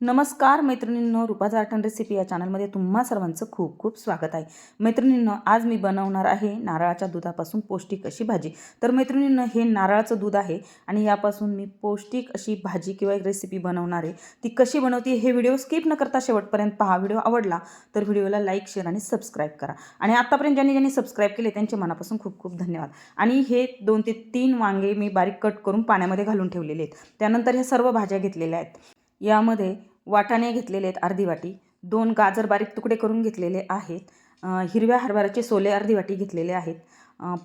नमस्कार मैत्रिणींनो रुपाचा आठवण रेसिपी या चॅनलमध्ये तुम्हा सर्वांचं खूप खूप स्वागत आहे. मैत्रिणींनो आज मी बनवणार आहे नारळाच्या दुधापासून पौष्टिक अशी भाजी. तर मैत्रिणींनो हे नारळाचं दूध आहे आणि यापासून मी पौष्टिक अशी भाजी किंवा एक रेसिपी बनवणार आहे. ती कशी बनवते हे व्हिडिओ स्किप न करता शेवटपर्यंत पहा. व्हिडिओ आवडला तर व्हिडिओला लाईक शेअर आणि सबस्क्राईब करा. आणि आत्तापर्यंत ज्यांनी ज्यांनी सबस्क्राईब केले त्यांचे मनापासून खूप खूप धन्यवाद. आणि हे दोन ते तीन वांगे मी बारीक कट करून पाण्यामध्ये घालून ठेवलेले आहेत. त्यानंतर ह्या सर्व भाज्या घेतलेल्या आहेत. यामध्ये वाटाणे घेतलेले आहेत अर्धी वाटी दोन गाजर बारीक तुकडे करून घेतलेले आहेत हिरव्या हरभऱ्याचे सोले अर्धी वाटी घेतलेले आहेत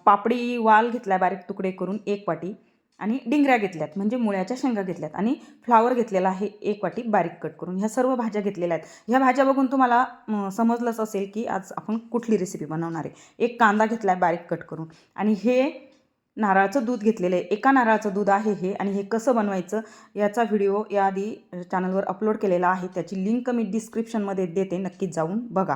पापडी वाल घेतला बारीक तुकडे करून एक वाटी आणि डिंगऱ्या घेतल्यात म्हणजे मुळ्याच्या शेंगा घेतल्यात आणि फ्लावर घेतलेला आहे एक वाटी बारीक कट करून. ह्या सर्व भाज्या घेतलेल्या आहेत. ह्या भाज्या बघून तुम्हाला समजलंच असेल की आज आपण कुठली रेसिपी बनवणार आहे. एक कांदा घेतला आहे बारीक कट करून आणि हे नारळाचं दूध घेतलेलं आहे. एका नारळाचं दूध आहे हे आणि हे कसं बनवायचं याचा व्हिडिओ याआधी चॅनलवर अपलोड केलेला आहे. त्याची लिंक मी डिस्क्रिप्शनमध्ये देते. नक्कीच जाऊन बघा.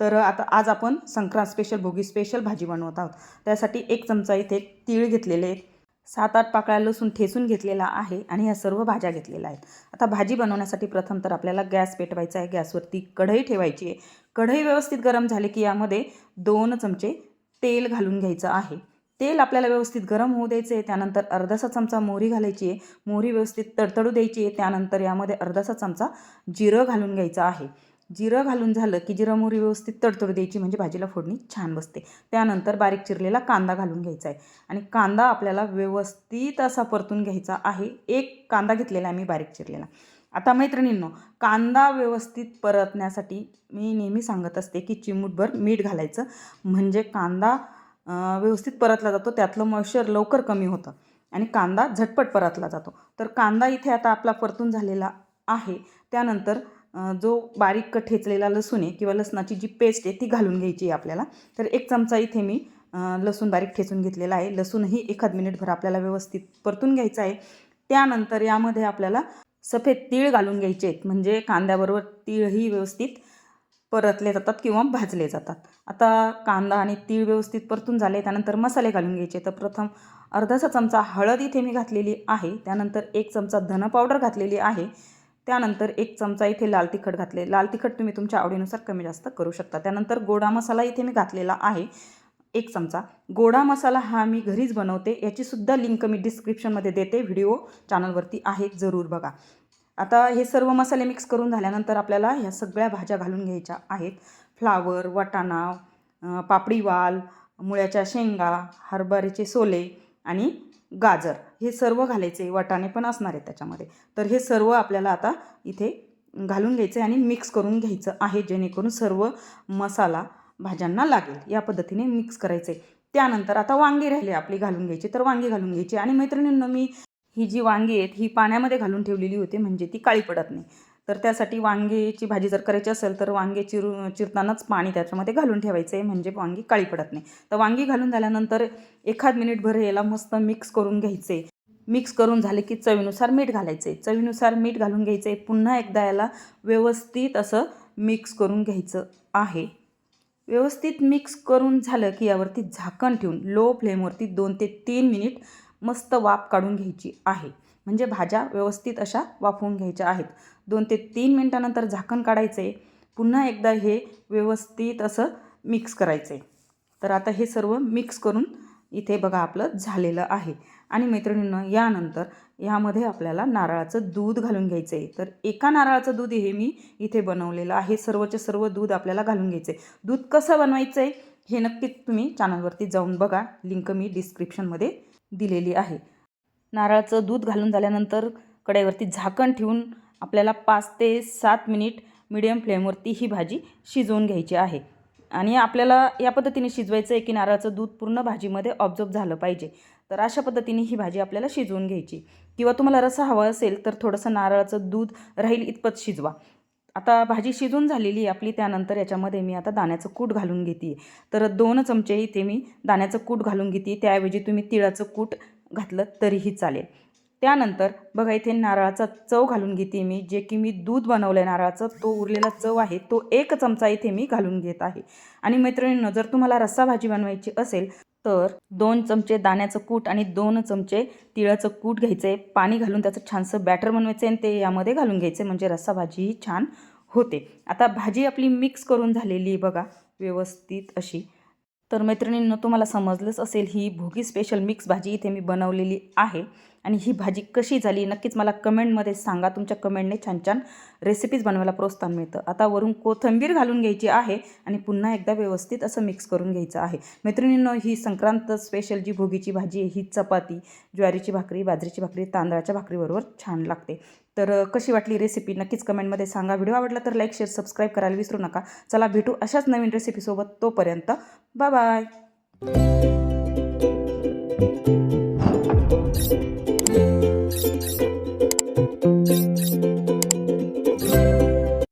तर आता आज आपण संक्रांत स्पेशल भोगी स्पेशल भाजी बनवत आहोत. त्यासाठी एक चमचा इथे तीळ घेतलेले आहेत सात आठ पाकळ्या लसूण ठेचून घेतलेला आहे आणि ह्या सर्व भाज्या घेतलेल्या आहेत. आता भाजी बनवण्यासाठी प्रथम तर आपल्याला गॅस पेटवायचा आहे. गॅसवरती कढई ठेवायची आहे. कढई व्यवस्थित गरम झाली की यामध्ये दोन चमचे तेल घालून घ्यायचं आहे. तेल आपल्याला व्यवस्थित गरम होऊ द्यायचे आहे त्यानंतर अर्धासा चमचा मोहरी घालायची आहे. मोहरी व्यवस्थित तडतडू द्यायची आहे. त्यानंतर यामध्ये अर्धासा चमचा जिरं घालून घ्यायचं आहे. जिरं घालून झालं की जिरं मोहरी व्यवस्थित तडतडू द्यायची म्हणजे भाजीला फोडणी छान बसते. त्यानंतर बारीक चिरलेला कांदा घालून घ्यायचा आहे. आणि कांदा आपल्याला व्यवस्थित असा परतून घ्यायचा आहे. एक कांदा घेतलेला आहे मी बारीक चिरलेला. आता मैत्रिणींनो कांदा व्यवस्थित परतण्यासाठी मी नेहमी सांगत असते की चिमूटभर मीठ घालायचं. म्हणजे कांदा व्यवस्थित परतला जातो. त्यातलं मॉइश्चर लवकर कमी होतं. आणि कांदा झटपट परतला जातो. तर कांदा इथे आता आपला परतून झालेला आहे. त्यानंतर जो बारीक ठेचलेला लसूण आहे किंवा लसणाची जी पेस्ट आहे ती घालून घ्यायची आहे आपल्याला. तर एक चमचा इथे मी लसूण बारीक ठेचून घेतलेला आहे. लसूणही एखाद मिनिटभर आपल्याला व्यवस्थित परतून घ्यायचं आहे. त्यानंतर यामध्ये आपल्याला सफेद तीळ घालून घ्यायचे आहेत. म्हणजे कांद्याबरोबर तीळही व्यवस्थित परतले जातात किंवा भाजले जातात. आता कांदा आणि तीळ व्यवस्थित परतून झाले त्यानंतर मसाले घालून घ्यायचे. तर प्रथम अर्धाचा चमचा हळद इथे मी घातलेली आहे त्यानंतर एक चमचा धन पावडर घातलेली आहे त्यानंतर एक चमचा इथे लाल तिखट घातले. लाल तिखट तुम्ही तुमच्या आवडीनुसार कमी जास्त करू शकता. त्यानंतर गोडा मसाला इथे मी घातलेला आहे एक चमचा. गोडा मसाला हा मी घरीच बनवते याचीसुद्धा लिंक मी डिस्क्रिप्शनमध्ये देते व्हिडिओ चॅनलवरती आहे जरूर बघा. आता हे सर्व मसाले मिक्स करून झाल्यानंतर आपल्याला ह्या सगळ्या भाज्या घालून घ्यायच्या आहेत. फ्लावर वाटाणा पापडी वाल मुळ्याच्या शेंगा हरभऱ्याचे सोले आणि गाजर हे सर्व घालायचे. वाटाणे पण असणार आहेत त्याच्यामध्ये. तर हे सर्व आपल्याला आता इथे घालून घ्यायचं आणि मिक्स करून घ्यायचं आहे जेणेकरून सर्व मसाला भाज्यांना लागेल. या पद्धतीने मिक्स करायचे. त्यानंतर आता वांगी राहिले आपली घालून घ्यायची. तर वांगी घालून घ्यायची. आणि मैत्रिणींना मी ही जी वांगी आहेत ही पाण्यामध्ये घालून ठेवलेली होती म्हणजे ती काळी पडत नाही. तर त्यासाठी वांगेची भाजी जर करायची असेल तर वांगे चिरू चिरतानाच पाणी त्याच्यामध्ये घालून ठेवायचं आहे म्हणजे वांगी काळी पडत नाही. तर वांगी घालून झाल्यानंतर एखाद मिनिटभर याला मस्त मिक्स करून घ्यायचे. मिक्स करून झाले की चवीनुसार मीठ घालायचं. आहे चवीनुसार मीठ घालून घ्यायचं. आहे पुन्हा एकदा याला व्यवस्थित असं मिक्स करून घ्यायचं आहे. व्यवस्थित मिक्स करून झालं की यावरती झाकण ठेवून लो फ्लेमवरती दोन ते तीन मिनिट मस्त वाफ काढून घ्यायची आहे. म्हणजे भाज्या व्यवस्थित अशा वाफवून घ्यायच्या आहेत. दोन ते तीन मिनटानंतर झाकण काढायचं. आहे पुन्हा एकदा हे व्यवस्थित असं मिक्स करायचं. आहे तर आता हे सर्व मिक्स करून इथे बघा आपलं झालेलं आहे. आणि मैत्रिणींनं यानंतर यामध्ये आपल्याला नारळाचं दूध घालून घ्यायचं आहे तर एका नारळाचं दूध हे मी इथे बनवलेलं आहे. सर्वचे सर्व दूध आपल्याला घालून घ्यायचं आहे दूध कसं बनवायचं आहे हे नक्कीच तुम्ही चॅनलवरती जाऊन बघा. लिंक मी डिस्क्रिप्शनमध्ये दिलेली आहे. नारळाचं दूध घालून झाल्यानंतर कढईवरती झाकण ठेवून आपल्याला पाच ते सात मिनिट मिडियम फ्लेमवरती ही भाजी शिजवून घ्यायची आहे. आणि आपल्याला या पद्धतीने शिजवायचं आहे की नारळाचं दूध पूर्ण भाजीमध्ये ऑब्झर्व झालं पाहिजे. तर अशा पद्धतीने ही भाजी आपल्याला शिजवून घ्यायची. किंवा तुम्हाला रसा हवा असेल तर थोडंसं नारळाचं दूध राहील इतपत शिजवा. आता भाजी शिजून झालेली आहे आपली त्यानंतर याच्यामध्ये मी आता दाण्याचं कूट घालून घेते तर दोन चमचे इथे मी दाण्याचं कूट घालून घेते त्याऐवजी तुम्ही तिळाचं कूट घातलं तरीही चालेल. त्यानंतर बघा इथे नारळाचा चव घालून घेते मी जे की मी दूध बनवलं आहे नारळाचं. तो उरलेला चव आहे तो एक चमचा इथे मी घालून घेत आहे. आणि मैत्रिणींनो जर तुम्हाला रस्सा भाजी बनवायची असेल तर दोन चमचे दाण्याचं कूट आणि दोन चमचे तिळाचं कूट घ्यायचं आहे पाणी घालून त्याचं छानसं बॅटर बनवायचं आहे आणि ते यामध्ये घालून घ्यायचं आहे म्हणजे रस्सा भाजी ही छान होते. आता भाजी आपली मिक्स करून झालेली आहे बघा व्यवस्थित अशी. तर मैत्रिणींनो तुम्हाला समजलंच असेल ही भोगी स्पेशल मिक्स भाजी इथे मी बनवलेली आहे. आणि ही भाजी कशी झाली नक्कीच मला कमेंटमध्ये सांगा. तुमच्या कमेंटने छान छान रेसिपीज बनवायला प्रोत्साहन मिळतं. आता वरून कोथिंबीर घालून घ्यायची आहे आणि पुन्हा एकदा व्यवस्थित असं मिक्स करून घ्यायचं आहे. मैत्रिणींनो ही संक्रांत स्पेशल जी भोगीची भाजी आहे ही चपाती ज्वारीची भाकरी बाजरीची भाकरी तांदळाच्या भाकरीबरोबर छान लागते. तर कशी वाटली रेसिपी नक्कीच कमेंटमध्ये सांगा. व्हिडिओ आवडला तर लाईक शेअर सबस्क्राईब करायला विसरू नका. चला भेटू अशाच नवीन रेसिपीसोबत तोपर्यंत. Bye bye